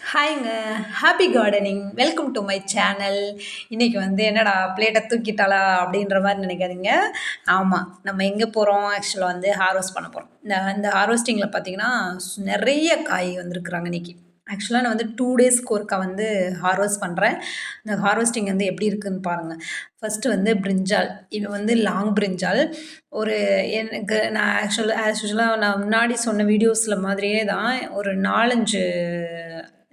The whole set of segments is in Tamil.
ஹாய்ங்க. Happy gardening welcome to my channel இன்றைக்கி வந்து என்னடா பிளேட்டை தூக்கிட்டாளா அப்படின்ற மாதிரி நினைக்காதீங்க. ஆமாம் நம்ம எங்கே போகிறோம் ஆக்சுவலாக வந்து ஹார்வெஸ்ட் பண்ண போகிறோம் இந்த இந்த ஹார்வெஸ்டிங்கில் பார்த்தீங்கன்னா நிறைய காய் வந்திருக்குறாங்க இன்றைக்கி ஆக்சுவலாக நான் வந்து டூ டேஸ்க்கு ஒருக்கா வந்து ஹார்வெஸ்ட் பண்ணுறேன் இந்த ஹார்வெஸ்டிங் வந்து எப்படி இருக்குதுன்னு பாருங்கள் ஃபஸ்ட்டு வந்து பிரிஞ்சால் இது வந்து லாங் பிரிஞ்சால் ஒரு எனக்கு நான் ஆக்சுவல் ஆஸ் நான் முன்னாடி சொன்ன வீடியோஸில் மாதிரியே தான் ஒரு நாலஞ்சு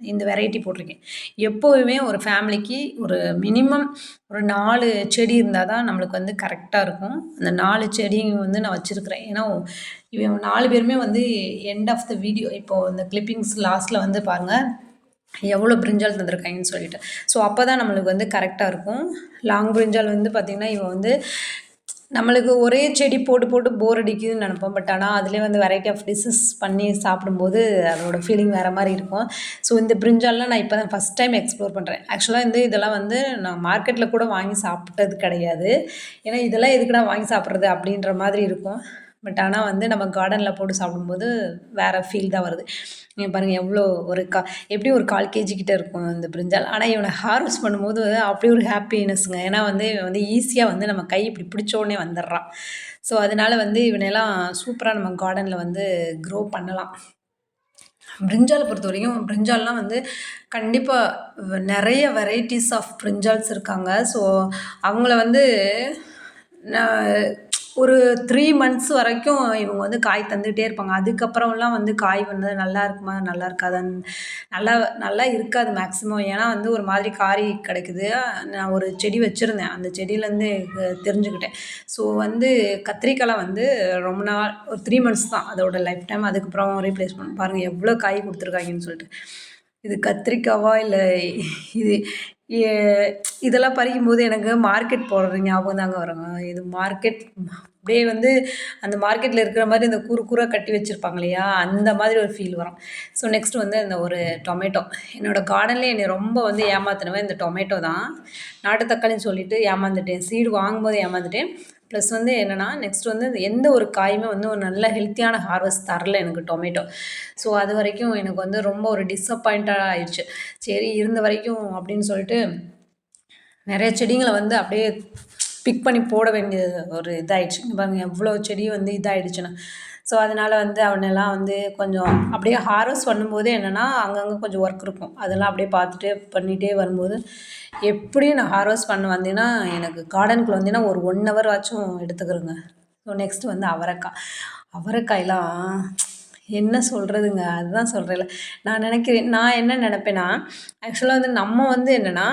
இந்த வெரைட்டி போட்டிருக்கேன். எப்போதுமே ஒரு ஃபேமிலிக்கு ஒரு மினிமம் ஒரு நாலு செடி இருந்தால் தான் நம்மளுக்கு வந்து கரெக்டாக இருக்கும். அந்த நாலு செடியும் வந்து நான் வச்சுருக்கிறேன். ஏன்னா இவன் நாலு பேருமே வந்து எண்ட் ஆஃப் த வீடியோ இப்போது இந்த கிளிப்பிங்ஸ் லாஸ்ட்டில் வந்து பாருங்கள் எவ்வளோ பிரிஞ்சால் தந்திருக்காங்கன்னு சொல்லிட்டு. ஸோ அப்போ தான் நம்மளுக்கு வந்து கரெக்டாக இருக்கும். லாங் பிரிஞ்சால் வந்து பார்த்திங்கன்னா இவன் வந்து நம்மளுக்கு ஒரே செடி போட்டு போட்டு போர் அடிக்குதுன்னு நினப்போம். பட் ஆனால் அதிலே வந்து வெரைட்டி ஆஃப் டிஷ்ஷஸ் பண்ணி சாப்பிடும்போது அதோட ஃபீலிங் வேறு மாதிரி இருக்கும். ஸோ இந்த பிரிஞ்சால்லாம் நான் இப்போ தான் ஃபஸ்ட் டைம் எக்ஸ்ப்ளோர் பண்ணுறேன் ஆக்சுவலாக வந்து இதெல்லாம் வந்து நான் மார்க்கெட்டில் கூட வாங்கி சாப்பிட்டது கிடையாது. ஏன்னா இதெல்லாம் எதுக்குடா வாங்கி சாப்பிட்றது அப்படின்ற மாதிரி இருக்கும். பட் ஆனால் வந்து நம்ம கார்டனில் போட்டு சாப்பிடும்போது வேறு ஃபீல் தான் வருது. நீங்கள் பாருங்கள் எவ்வளோ ஒரு கா எப்படி ஒரு கால் கேஜி கிட்டே இருக்கும் இந்த பிரிஞ்சால் ஆனால் இவனை ஹார்வெஸ்ட் பண்ணும்போது அப்படி ஒரு ஹாப்பினஸ்ங்க ஏன்னா வந்து இவன் வந்து ஈஸியாக வந்து நம்ம கை இப்படி பிடிச்சோடனே வந்துடுறான். ஸோ அதனால் வந்து இவனெல்லாம் சூப்பராக நம்ம கார்டனில் வந்து க்ரோ பண்ணலாம். பிரிஞ்சாலை பொறுத்த வரைக்கும் பிரிஞ்சால்லாம் வந்து கண்டிப்பாக நிறைய வெரைட்டிஸ் ஆஃப் பிரிஞ்சால்ஸ் இருக்காங்க. ஸோ அவங்கள வந்து நான் ஒரு த்ரீ மந்த்ஸ் வரைக்கும் இவங்க வந்து காய் தந்துகிட்டே இருப்பாங்க. அதுக்கப்புறம்லாம் வந்து காய் வந்து நல்லா இருக்குமா? நல்லா இருக்காதான்னு நல்லா நல்லா இருக்காது மேக்ஸிமம் ஏன்னா வந்து ஒரு மாதிரி காரி கிடைக்குது. நான் ஒரு செடி வச்சுருந்தேன். அந்த செடியிலேருந்து தெரிஞ்சுக்கிட்டேன். ஸோ வந்து கத்திரிக்காய் வந்து ரொம்ப நாள் ஒரு த்ரீ மந்த்ஸ் தான் அதோட லைஃப் டைம் அதுக்கப்புறம் ரீப்ளேஸ் பண்ண. பாருங்கள் எவ்வளோ காய் கொடுத்துருக்காங்கன்னு சொல்லிட்டு. இது கத்திரிக்காவா? இல்லை இது இதெல்லாம் பறிக்கும்போது எனக்கு மார்க்கெட் போடுற ஞாபகம் தாங்க வருங்க. இது மார்க்கெட் அப்படியே வந்து அந்த மார்க்கெட்டில் இருக்கிற மாதிரி இந்த கூறு கூறாக கட்டி வச்சுருப்பாங்க இல்லையா? அந்த மாதிரி ஒரு ஃபீல் வரும். ஸோ நெக்ஸ்ட் வந்து இந்த ஒரு டொமேட்டோ என்னோடய கார்டன்லேயே என்னை ரொம்ப வந்து ஏமாத்தினவன் இந்த டொமேட்டோ தான். நாட்டு தக்காளின்னு சொல்லிட்டு ஏமாந்துட்டேன். சீடு வாங்கும்போது ஏமாந்துட்டேன். ப்ளஸ் வந்து என்னென்னா நெக்ஸ்ட் வந்து எந்த ஒரு காயுமே வந்து ஒரு நல்ல ஹெல்த்தியான ஹார்வெஸ்ட் தரல எனக்கு டொமேட்டோ ஸோ அது வரைக்கும் எனக்கு வந்து ரொம்ப ஒரு டிஸப்பாயிண்ட்டாக ஆயிடுச்சு சரி இருந்த வரைக்கும் அப்படின்னு சொல்லிட்டு நிறைய செடிங்களை வந்து அப்படியே பிக் பண்ணி போட வேண்டிய ஒரு இதாகிடுச்சு பாருங்கள் எவ்வளோ செடி வந்து இதாகிடுச்சுன்னா ஸோ அதனால் வந்து அவனெல்லாம் வந்து கொஞ்சம் அப்படியே ஹாரஸ் பண்ணும்போது என்னென்னா அங்கங்கே கொஞ்சம் ஒர்க் இருக்கும். அதெல்லாம் அப்படியே பார்த்துட்டு பண்ணிகிட்டே வரும்போது எப்படியும் நான் ஹார்வெஸ்ட் பண்ண வந்தேன்னா எனக்கு கார்டனுக்குள்ளே வந்தீங்கன்னா ஒரு ஒன் ஹவர் ஆச்சும் எடுத்துக்கிறேங்க. ஸோ நெக்ஸ்ட்டு வந்து அவரைக்காய் அவரைக்காயெலாம் என்ன சொல்கிறதுங்க அதுதான் சொல்கிறேன்ல நான் நினைக்கிறேன் நான் என்ன நினப்பேன்னா ஆக்சுவலாக வந்து நம்ம வந்து என்னென்னா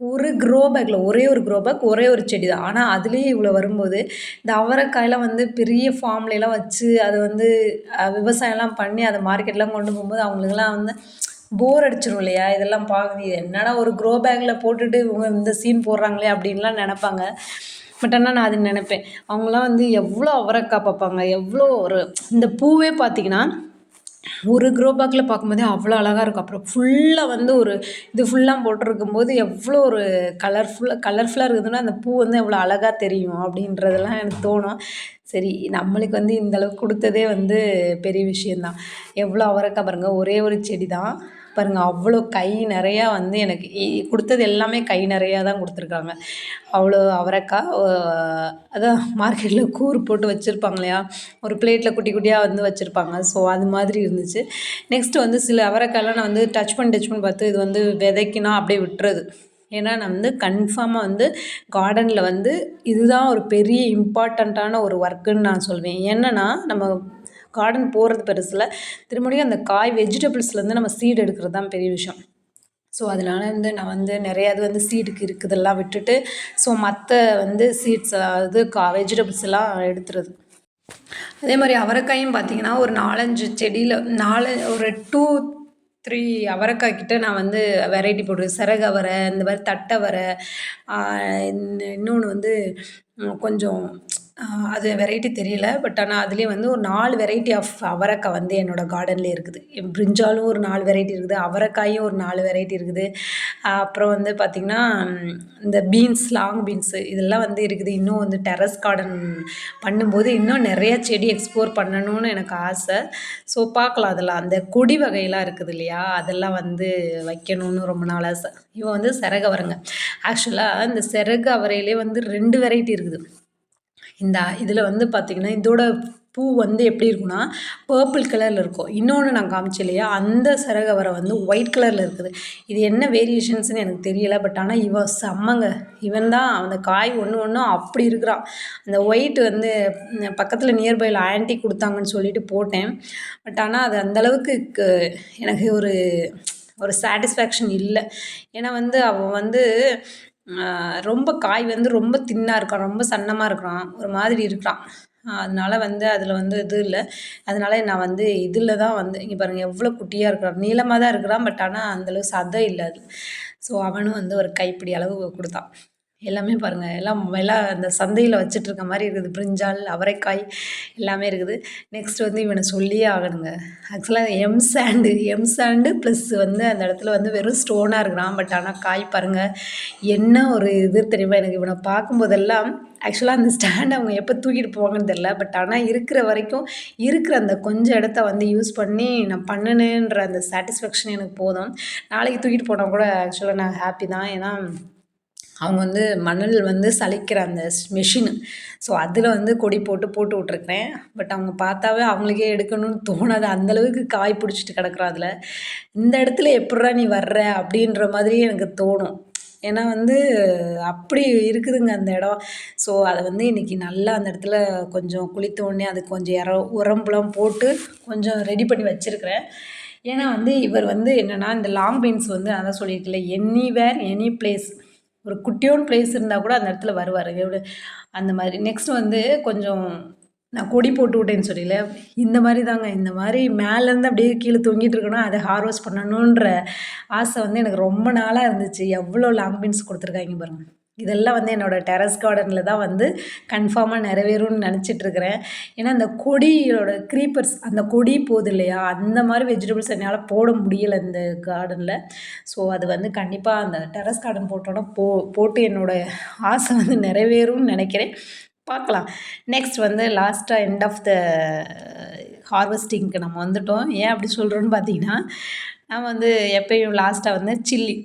ஒரு க்ரோ பேக்கில் ஒரே ஒரு க்ரோ பேக் ஒரே ஒரு செடி தான். ஆனால் அதுலேயே இவ்வளோ வரும்போது இந்த அவரைக்காயெலாம் வந்து பெரிய ஃபார்ம்லலாம் வச்சு அதை வந்து விவசாயம்லாம் பண்ணி அதை மார்க்கெட்லாம் கொண்டு போகும்போது அவங்களுக்குலாம் வந்து போர் அடிச்சிடும் இல்லையா? இதெல்லாம் பார்க்குது என்னடா ஒரு க்ரோ பேக்கில் போட்டுட்டு இவங்க இந்த சீன் போடுறாங்களே அப்படின்லாம் நினப்பாங்க. பட் ஆனால் நான் அது நினப்பேன். அவங்களாம் வந்து எவ்வளோ அவரைக்காய் பார்ப்பாங்க. எவ்வளோ ஒரு இந்த பூவே பார்த்திங்கன்னா ஒரு க்ரோ பேக்கில் பார்க்கும்போதே அவ்வளோ அழகாக இருக்கும். அப்புறம் ஃபுல்லாக வந்து ஒரு இது ஃபுல்லாக போட்டிருக்கும் போது எவ்வளோ ஒரு கலர்ஃபுல்லாக கலர்ஃபுல்லாக இருக்குதுன்னா அந்த பூ வந்து எவ்வளோ அழகாக தெரியும் அப்படின்றதெல்லாம் எனக்கு தோணும். சரி நம்மளுக்கு வந்து இந்தளவுக்கு கொடுத்ததே வந்து பெரிய விஷயந்தான் எவ்வளோ அவரக்காய் பாருங்கள் ஒரே ஒரு செடி தான் பாருங்கள் அவ்வளோ கை நிறையா வந்து எனக்கு கொடுத்தது எல்லாமே கை நிறையா தான் கொடுத்துருக்காங்க. அவ்வளோ அவரைக்காய் அதான் மார்க்கெட்டில் கூறு போட்டு வச்சுருப்பாங்க இல்லையா? ஒரு பிளேட்டில் குட்டி குட்டியாக வந்து வச்சுருப்பாங்க. ஸோ அது மாதிரி இருந்துச்சு. நெக்ஸ்ட்டு வந்து சில அவரைக்காயெலாம் நான் வந்து டச் பண்ணி டச் பண்ணி பார்த்து இது வந்து விதைக்கினா அப்படியே விட்டுறது. ஏன்னா நான் வந்து கன்ஃபார்மாக வந்து கார்டனில் வந்து இதுதான் ஒரு பெரிய இம்பார்ட்டண்ட்டான ஒரு ஒர்க்குன்னு நான் சொல்வேன். என்னென்னா நம்ம கார்டன் போகிறது பெருசில் திரும்படியும் அந்த காய் வெஜிடபிள்ஸ்லேருந்து நம்ம சீடு எடுக்கிறது தான் பெரிய விஷயம். ஸோ அதனால் வந்து நான் வந்து நிறையா இது வந்து சீடுக்கு இருக்குதெல்லாம் விட்டுட்டு ஸோ மற்ற வந்து சீட்ஸ் அதாவது கா வெஜிடபிள்ஸ் எல்லாம் எடுத்துறது. அதே மாதிரி அவரைக்காயும் பார்த்தீங்கன்னா ஒரு நாலஞ்சு செடியில் நாலு ஒரு டூ த்ரீ அவரைக்காய் கிட்ட நான் வந்து வெரைட்டி போடுவேன் சிறகவரை இந்த மாதிரி தட்டவரை இன்னொன்று வந்து கொஞ்சம் அது வெரைட்டி தெரியல பட் ஆனால் அதுலேயே வந்து ஒரு நாலு வெரைட்டி ஆஃப் அவரைக்காய் வந்து என்னோடய கார்டன்லேயே இருக்குது. பிரிஞ்சாலும் ஒரு நாலு வெரைட்டி இருக்குது அவரைக்காயும் ஒரு நாலு வெரைட்டி இருக்குது. அப்புறம் வந்து பார்த்திங்கன்னா இந்த பீன்ஸ் லாங் பீன்ஸு இதெல்லாம் வந்து இருக்குது. இன்னும் வந்து டெரஸ் கார்டன் பண்ணும்போது இன்னும் நிறைய செடி எக்ஸ்ப்ளோர் பண்ணணும்னு எனக்கு ஆசை. ஸோ பார்க்கலாம் அதெல்லாம். அந்த கொடி வகையெல்லாம் இருக்குது இல்லையா அதெல்லாம் வந்து வைக்கணும்னு ரொம்ப நாள் ஆசை. இவன் வந்து சிறகு அவரைங்க. ஆக்சுவலாக இந்த சிறகு அவரையிலே வந்து ரெண்டு வெரைட்டி இருக்குது. இந்த இதில் வந்து பார்த்திங்கன்னா இதோட பூ வந்து எப்படி இருக்குன்னா பர்பிள் கலரில் இருக்கும். இன்னொன்று நான் காமிச்சேன் இல்லையா அந்த சரகவரை வந்து ஒயிட் கலரில் இருக்குது. இது என்ன வேரியேஷன்ஸ்னு எனக்கு தெரியலை பட் ஆனால் இவன் செம்மங்க. இவன் தான் அந்த காய் ஒன்று ஒன்றும் அப்படி இருக்கிறான். அந்த ஒயிட் வந்து பக்கத்தில் நியர்பையில் ஆன்டி கொடுத்தாங்கன்னு சொல்லிட்டு போட்டேன். பட் ஆனால் அது அந்தளவுக்கு எனக்கு ஒரு ஒரு சாட்டிஸ்ஃபேக்ஷன் இல்லை. ஏன்னா வந்து அவன் வந்து ரொம்ப காய் வந்து ரொம்ப தின்னாக இருக்கான் ரொம்ப சன்னமாக இருக்கிறான் ஒரு மாதிரி இருக்கிறான். அதனால வந்து அதில் வந்து இது இல்லை. அதனால நான் வந்து இதில் தான் வந்து இங்கே பாருங்கள் எவ்வளோ குட்டியாக இருக்கிறான். நீளமாக தான் இருக்கிறான் பட் ஆனால் அந்தளவு சதை இல்லை அது ஸோ அவனும் வந்து ஒரு கைப்பிடி அளவு கொடுத்தான். எல்லாமே பாருங்கள் எல்லாம் எல்லாம் அந்த சந்தையில் வச்சுட்ருக்க மாதிரி இருக்குது. பிரிஞ்சால் அவரைக்காய் எல்லாமே இருக்குது. நெக்ஸ்ட் வந்து இவனை சொல்லியே ஆகணுங்க. ஆக்சுவலாக M sand M sand plus வந்து அந்த இடத்துல வந்து வெறும் ஸ்டோனாக இருக்கிறான். பட் ஆனால் காய் பாருங்கள் என்ன ஒரு இது தெரியுமா எனக்கு? இவனை பார்க்கும்போதெல்லாம் ஆக்சுவலாக அந்த ஸ்டாண்ட் அவங்க எப்போ தூக்கிட்டு போவாங்கன்னு தெரில பட் ஆனால் இருக்கிற வரைக்கும் இருக்கிற அந்த கொஞ்சம் இடத்த வந்து யூஸ் பண்ணி நான் பண்ணணுன்ற அந்த சாட்டிஸ்ஃபேக்ஷன் எனக்கு போதும். நாளைக்கு தூக்கிட்டு போனால் கூட ஆக்சுவலாக நான் ஹாப்பி தான். ஏன்னா அவங்க வந்து மணல் வந்து சலிக்கிற அந்த மிஷினு ஸோ அதில் வந்து கொடி போட்டு போட்டு விட்ருக்குறேன் பட் அவங்க பார்த்தாவே அவங்களுக்கே எடுக்கணும்னு தோணாது. அந்தளவுக்கு காய் பிடிச்சிட்டு கிடக்குறோம் அதில். இந்த இடத்துல எப்பட்றா நீ வர்ற அப்படின்ற மாதிரி எனக்கு தோணும். ஏன்னா வந்து அப்படி இருக்குதுங்க அந்த இடம். ஸோ அதை வந்து இன்றைக்கி நல்லா அந்த இடத்துல கொஞ்சம் குளித்தோடனே அதுக்கு கொஞ்சம் இற உரம்புலாம் போட்டு கொஞ்சம் ரெடி பண்ணி வச்சுருக்கிறேன். ஏன்னா வந்து இவர் வந்து என்னென்னா இந்த லாங் பீன்ஸ் வந்து அதான் சொல்லியிருக்கல எனிவேர் எனி பிளேஸ் ஒரு குட்டியோன் பிளேஸ் இருந்தால் கூட அந்த இடத்துல வருவார். அந்த மாதிரி. நெக்ஸ்ட் வந்து கொஞ்சம் நான் கொடி போட்டு விட்டேன்னு சொல்லல. இந்த மாதிரி தாங்க. இந்த மாதிரி மேலேருந்து அப்படியே கீழே தொங்கிட்டு இருக்கணும் அதை ஹார்வெஸ்ட் பண்ணணுன்ற ஆசை வந்து எனக்கு ரொம்ப நாளாக இருந்துச்சு. எவ்வளோ லாங் பீன்ஸ் கொடுத்துருக்காங்க பாருங்கள் இதெல்லாம் வந்து என்னோடய டெரஸ் கார்டனில் தான் வந்து கன்ஃபார்மாக நிறைவேறும்னு நினச்சிட்ருக்கிறேன். ஏன்னா அந்த கொடியோட க்ரீப்பர்ஸ் அந்த கொடி போகுது இல்லையா? அந்த மாதிரி வெஜிடபிள்ஸ் என்னால் போட முடியலை இந்த கார்டனில் ஸோ அது வந்து கண்டிப்பாக அந்த டெரஸ் கார்டன் போட்டோன்னா போ போட்டு என்னோடய ஆசை வந்து நிறைவேறும்னு நினைக்கிறேன். பார்க்கலாம். நெக்ஸ்ட் வந்து லாஸ்ட்டாக எண்ட் ஆஃப் த ஹார்வெஸ்டிங்க்கு நம்ம வந்துட்டோம். ஏன் அப்படி சொல்கிறோன்னு பார்த்தீங்கன்னா நான் வந்து எப்பயும் லாஸ்ட்டாக வந்து சில்லி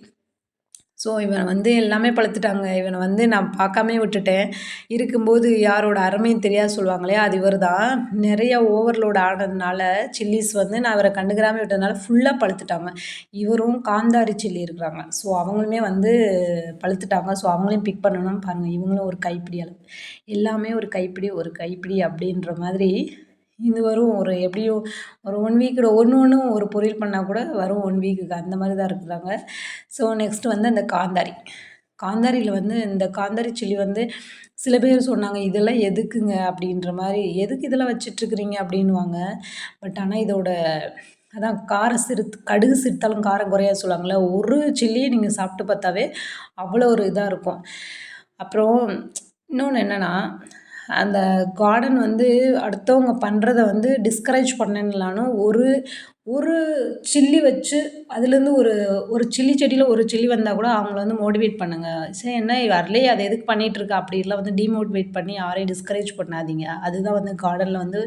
ஸோ இவனை வந்து எல்லாமே பழுத்துட்டாங்க. இவனை வந்து நான் பார்க்காமே விட்டுட்டேன். இருக்கும்போது யாரோட அருமையும் தெரியாது சொல்லுவாங்களே அது இவர் தான் நிறைய ஓவர்லோட் ஆனதுனால சில்லிஸ் வந்து நான் இவரை கண்டுக்கிறாமல் விட்டதுனால ஃபுல்லாக பழுத்துட்டாங்க. இவரும் காந்தாரி சில்லி இருக்கிறாங்க. ஸோ அவங்களுமே வந்து பழுத்துட்டாங்க. ஸோ அவங்களையும் பிக் பண்ணணும் பாருங்கள் இவங்களும் ஒரு கைப்பிடி அளவு. எல்லாமே ஒரு கைப்பிடி ஒரு கைப்பிடி அப்படின்ற மாதிரி இது வரும் ஒரு எப்படியும் ஒரு ஒன் வீக்கோட ஒன்று ஒன்றும் ஒரு பொரியல் பண்ணால் கூட வரும் ஒன் வீக்குக்கு அந்த மாதிரி தான் இருக்கிறாங்க ஸோ நெக்ஸ்ட்டு வந்து அந்த காந்தாரி. காந்தாரியில் வந்து இந்த காந்தாரி சில்லி வந்து சில பேர் சொன்னாங்க இதெல்லாம் எதுக்குங்க? அப்படின்ற மாதிரி எதுக்கு இதெல்லாம் வச்சிட்ருக்குறீங்க? அப்படின்வாங்க பட் ஆனால் இதோட அதான் காரம் சிறுத்து கடுகு சிறுத்தாலும் காரம் குறையா சொல்லுவாங்கள்ல ஒரு சில்லியை நீங்கள் சாப்பிட்டு பார்த்தாவே அவ்வளோ ஒரு இதாக இருக்கும். அப்புறம் இன்னொன்று என்னென்னா அந்த கார்டன் வந்து அடுத்தவங்க பண்ணுறத வந்து டிஸ்கரேஜ் பண்ணலான்னு ஒரு ஒரு சில்லி வச்சு அதுலேருந்து ஒரு ஒரு சில்லி செடியில் ஒரு சில்லி வந்தால் கூட அவங்கள வந்து மோட்டிவேட் பண்ணுங்கள் சரி என்ன வரலையே அதை எதுக்கு பண்ணிகிட்ருக்க அப்படிலாம் வந்து டிமோட்டிவேட் பண்ணி யாரையும் டிஸ்கரேஜ் பண்ணாதீங்க. அதுதான் வந்து கார்டனில் வந்து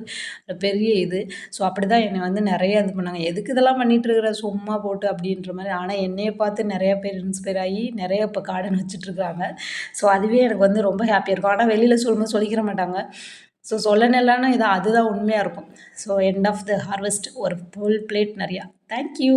பெரிய இது. ஸோ அப்படி தான் என்னை வந்து நிறைய இது பண்ணாங்க. எதுக்கு இதெல்லாம் பண்ணிகிட்ருக்குற சும்மா போட்டு அப்படின்ற மாதிரி. ஆனால் என்னையை பார்த்து நிறையா பேர் இன்ஸ்பயர் ஆகி நிறைய இப்போ கார்டன் வச்சுட்ருக்காங்க ஸோ அதுவே எனக்கு வந்து ரொம்ப ஹாப்பியாக இருக்கும். ஆனால் வெளியில் சொல்லும்போது சொல்லிக்கிற மாட்டாங்க. ஸோ சொல்லணும்லான்னு இதான் அதுதான் உண்மையாக இருக்கும். So end of the harvest ஒரு ஃபுல் பிளேட் நிறையா. Thank you